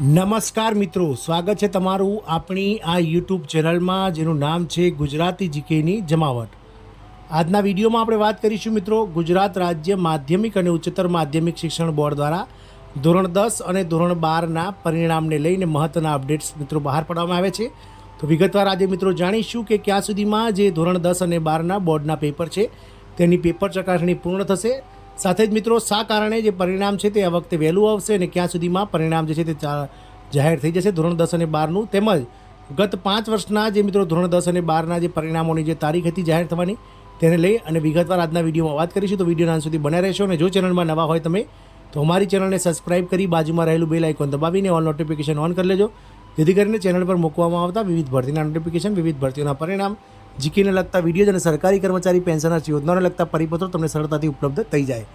નમસ્કાર મિત્રો, સ્વાગત છે તમારું આપણી આ યુટ્યુબ ચેનલમાં, જેનું નામ છે ગુજરાતી જીકેની જમાવટ. આજના વિડીયોમાં આપણે વાત કરીશું મિત્રો ગુજરાત રાજ્ય માધ્યમિક અને ઉચ્ચતર માધ્યમિક શિક્ષણ બોર્ડ દ્વારા ધોરણ દસ અને ધોરણ બારના પરિણામને લઈને મહત્ત્વના અપડેટ્સ મિત્રો બહાર પાડવામાં આવે છે. તો વિગતવાર આજે મિત્રો જાણીશું કે ક્યાં સુધીમાં જે ધોરણ દસ અને બારના બોર્ડના પેપર છે, તેની પેપર ચકાસણી પૂર્ણ થશે. સાથે જ મિત્રો, શા કારણે જે પરિણામ છે તે આ વખતે વહેલું આવશે અને ક્યાં સુધીમાં પરિણામ જે છે તે જાહેર થઈ જશે? ધોરણ દસ અને બારનું તેમજ ગત પાંચ વર્ષના જે મિત્રો ધોરણ દસ અને બારના જે પરિણામોની જે તારીખ હતી જાહેર થવાની, તેને લઈ અને વિગતવાર આજના વિડીયોમાં વાત કરીશું. તો વિડીયોના અંત સુધી બન્યા રહેશો અને જો ચેનલમાં નવા હોય તમે, તો અમારી ચેનલને સબસ્ક્રાઇબ કરી બાજુમાં રહેલું બેલ આઇકોન દબાવીને ઓલ નોટિફિકેશન ઓન કરી લેજો. જેથી કરીને ચેનલ પર મૂકવામાં આવતા વિવિધ ભરતીના નોટિફિકેશન, વિવિધ ભરતીઓના પરિણામ જીકીને લગતા વીડિયો અને સરકારી કર્મચારી પેન્શનર્સ યોજનાને લગતા પરિપત્રો તમને સરળતાથી ઉપલબ્ધ થઈ જાય.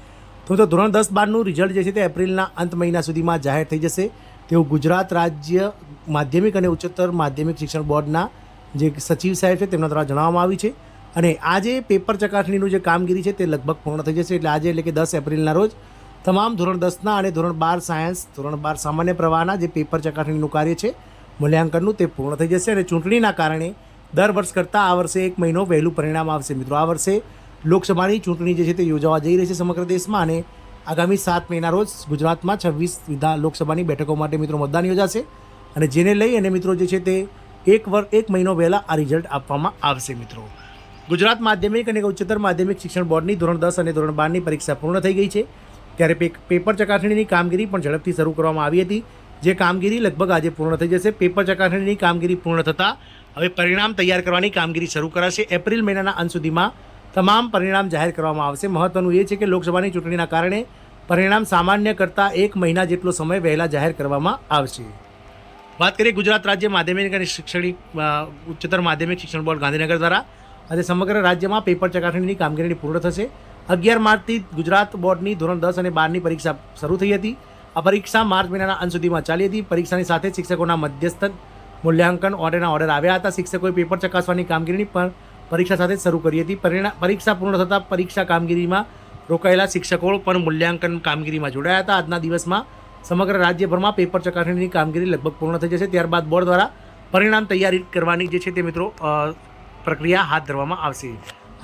તો મિત્રો, ધોરણ દસ બારનું રિઝલ્ટ જે છે તે એપ્રિલના અંત મહિના સુધીમાં જાહેર થઈ જશે. તેવું ગુજરાત રાજ્ય માધ્યમિક અને ઉચ્ચતર માધ્યમિક શિક્ષણ બોર્ડના જે સચિવ સાહેબ છે તેમના દ્વારા જણાવવામાં આવ્યું છે. અને આજે પેપર ચકાસણીનું જે કામગીરી છે તે લગભગ પૂર્ણ થઈ જશે એટલે આજે એટલે કે દસ એપ્રિલના રોજ તમામ ધોરણ દસના અને ધોરણ બાર સાયન્સ, ધોરણ બાર સામાન્ય પ્રવાહના જે પેપર ચકાસણીનું કાર્ય છે, મૂલ્યાંકનનું તે પૂર્ણ થઈ જશે અને ચૂંટણીના કારણે દર વર્ષ કરતાં આ વર્ષે એક મહિનો વહેલું પરિણામ આવશે મિત્રો. આ વર્ષે લોકસભાની ચૂંટણી જે છે તે યોજાવા જઈ રહી છે સમગ્ર દેશમાં અને આગામી સાત મહિના રોજ ગુજરાતમાં છવ્વીસ વિધાન લોકસભાની બેઠકો માટે મિત્રો મતદાન યોજાશે અને જેને લઈ અને મિત્રો જે છે તે એક વર્ષ એક મહિનો વહેલા આ રિઝલ્ટ આપવામાં આવશે મિત્રો. ગુજરાત માધ્યમિક અને ઉચ્ચતર માધ્યમિક શિક્ષણ બોર્ડની ધોરણ દસ અને ધોરણ બારની પરીક્ષા પૂર્ણ થઈ ગઈ છે. ત્યારે પેપર ચકાસણીની કામગીરી પણ ઝડપથી શરૂ કરવામાં આવી હતી. જે કામગીરી લગભગ આજે પૂર્ણ થઈ જશે. પેપર ચકાસણીની કામગીરી પૂર્ણ થતાં હવે પરિણામ તૈયાર કરવાની કામગીરી શરૂ કરાશે. એપ્રિલ મહિનાના અંત સુધીમાં તમામ પરિણામ જાહેર કરવામાં આવશે. મહત્વનું એ છે કે લોકસભાની ચૂંટણીના કારણે પરિણામ સામાન્ય કરતાં એક મહિના જેટલો સમય વહેલા જાહેર કરવામાં આવશે. વાત કરીએ ગુજરાત રાજ્ય માધ્યમિક અને શૈક્ષણિક ઉચ્ચતર માધ્યમિક શિક્ષણ બોર્ડ ગાંધીનગર દ્વારા. આજે સમગ્ર રાજ્યમાં પેપર ચકાસણીની કામગીરી પૂર્ણ થશે. અગિયાર માર્ચથી ગુજરાત બોર્ડની ધોરણ દસ અને બારની પરીક્ષા શરૂ થઈ હતી. આ પરીક્ષા માર્ચ મહિનાના અંત સુધીમાં ચાલી હતી. પરીક્ષાની સાથે શિક્ષકોના મધ્યસ્થ મૂલ્યાંકન ઓર્ડરના ઓર્ડર આવ્યા હતા. શિક્ષકોએ પેપર ચકાસવાની કામગીરીની પણ પરીક્ષા સાથે શરૂ કરી હતી. પરિણામ પરીક્ષા પૂર્ણ થતાં પરીક્ષા કામગીરીમાં રોકાયેલા શિક્ષકો પણ મૂલ્યાંકન કામગીરીમાં જોડાયા હતા. આજના દિવસમાં સમગ્ર રાજ્યભરમાં પેપર ચકાસણીની કામગીરી લગભગ પૂર્ણ થઈ જશે. ત્યારબાદ બોર્ડ દ્વારા પરિણામ તૈયારી કરવાની જે છે તે મિત્રો પ્રક્રિયા હાથ ધરવામાં આવશે.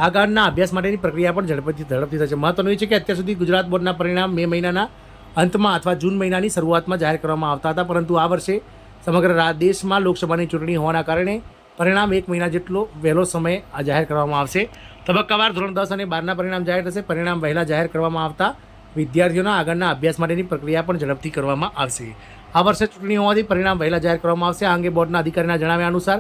આગળના અભ્યાસ માટેની પ્રક્રિયા પણ ઝડપથી ઝડપથી થશે. મહત્વનું એ છે કે અત્યાર સુધી ગુજરાત બોર્ડના પરિણામ મે મહિનાના અંતમાં અથવા જૂન મહિનાની શરૂઆતમાં જાહેર કરવામાં આવતા હતા. પરંતુ આ વર્ષે સમગ્ર દેશમાં લોકસભાની ચૂંટણી હોવાના કારણે પરિણામ એક મહિના જેટલો વહેલો સમય આ જાહેર કરવામાં આવશે. તબક્કાવાર ધોરણ દસ અને બારના પરિણામ જાહેર થશે. પરિણામ વહેલા જાહેર કરવામાં આવતા વિદ્યાર્થીઓના આગળના અભ્યાસ માટેની પ્રક્રિયા પણ ઝડપથી કરવામાં આવશે. આ વર્ષે ચૂંટણી હોવાથી પરિણામ વહેલા જાહેર કરવામાં આવશે. આ અંગે બોર્ડના અધિકારીના જણાવ્યા અનુસાર,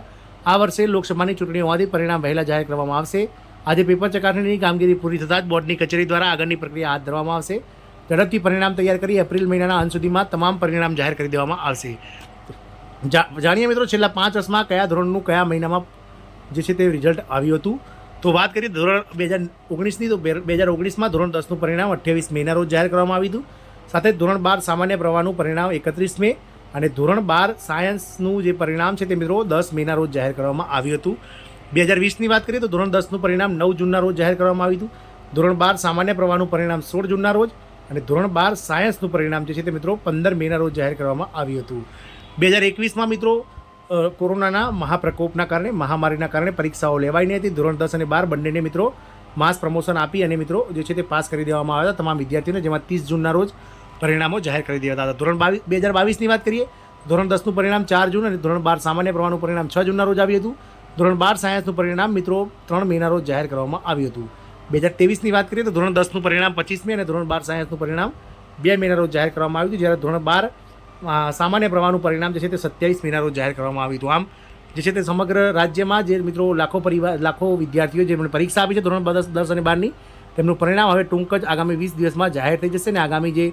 આ વર્ષે લોકસભાની ચૂંટણી હોવાથી પરિણામ વહેલા જાહેર કરવામાં આવશે. આજે પેપર ચકાસણીની કામગીરી પૂરી થતાં જ બોર્ડની કચેરી દ્વારા આગળની પ્રક્રિયા હાથ ધરવામાં આવશે. ઝડપથી પરિણામ તૈયાર કરી એપ્રિલ મહિનાના અંત સુધીમાં તમામ પરિણામ જાહેર કરી દેવામાં આવશે. જાણીએ મિત્રો છેલ્લા પાંચ વર્ષમાં કયા ધોરણનું કયા મહિનામાં જે છે તે રિઝલ્ટ આવ્યું હતું? તો વાત કરીએ ધોરણ બે હજાર ઓગણીસની, તો બે હજાર ઓગણીસમાં ધોરણ દસનું પરિણામ અઠ્યાવીસ મેના રોજ જાહેર કરવામાં આવ્યું હતું. સાથે ધોરણ બાર સામાન્ય પ્રવાહનું પરિણામ એકત્રીસ મે અને ધોરણ બાર સાયન્સનું જે પરિણામ છે તે મિત્રો દસ મેના રોજ જાહેર કરવામાં આવ્યું હતું. બે હજાર વીસની વાત કરીએ તો ધોરણ દસનું પરિણામ નવ જૂનના રોજ જાહેર કરવામાં આવ્યું હતું. ધોરણ બાર સામાન્ય પ્રવાહનું પરિણામ સોળ જૂનના રોજ અને ધોરણ બાર સાયન્સનું પરિણામ જે છે તે મિત્રો પંદર મેના રોજ જાહેર કરવામાં આવ્યું હતું. બે હજાર એકવીસમાં મિત્રો કોરોનાના મહાપ્રકોપના કારણે, મહામારીના કારણે પરીક્ષાઓ લેવાઈ હતી. ધોરણ દસ અને બાર બંનેને મિત્રો માસ પ્રમોશન આપી અને મિત્રો જે છે તે પાસ કરી દેવામાં આવ્યા હતા. તમામ વિદ્યાર્થીઓને જેમાં ત્રીસ જૂનના રોજ પરિણામો જાહેર કરી દેવાતા હતા. ધોરણ બાવીસ બે હજાર બાવીસની વાત કરીએ, ધોરણ દસનું પરિણામ ચાર જૂન અને ધોરણ બાર સામાન્ય પ્રવાહનું પરિણામ છ જૂનના રોજ આવ્યું હતું. ધોરણ બાર સાયન્સનું પરિણામ મિત્રો ત્રણ મહિના રોજ જાહેર કરવામાં આવ્યું હતું. બે હજાર તેવીસની વાત કરીએ તો ધોરણ દસનું પરિણામ પચીસમી અને ધોરણ બાર સાયન્સનું પરિણામ બે મહિના રોજ જાહેર કરવામાં આવ્યું હતું. જ્યારે ધોરણ બાર સામાન્ય પ્રવાહનું પરિણામ જે છે તે સત્યાવીસ રોજ જાહેર કરવામાં આવ્યું હતું. આમ, જે છે તે સમગ્ર રાજ્યમાં જે મિત્રો લાખો પરિવાર, લાખો વિદ્યાર્થીઓ જેમણે પરીક્ષા આપી છે ધોરણ દસ દસ અને બારની, તેમનું પરિણામ હવે ટૂંક જ આગામી વીસ દિવસમાં જાહેર થઈ જશે અને આગામી જે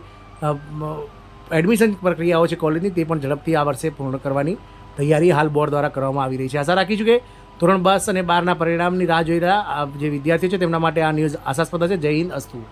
એડમિશન પ્રક્રિયાઓ છે કોલેજની તે પણ ઝડપથી આ વર્ષે પૂર્ણ કરવાની તૈયારી હાલ બોર્ડ દ્વારા કરવામાં આવી રહી છે. આશા રાખીશું કે ધોરણ બસ અને બારના પરિણામની રાહ જોઈ રહ્યા જે વિદ્યાર્થીઓ છે તેમના માટે આ ન્યૂઝ આશાસ્પદ હશે. જય હિન્દ, અસ્તુ.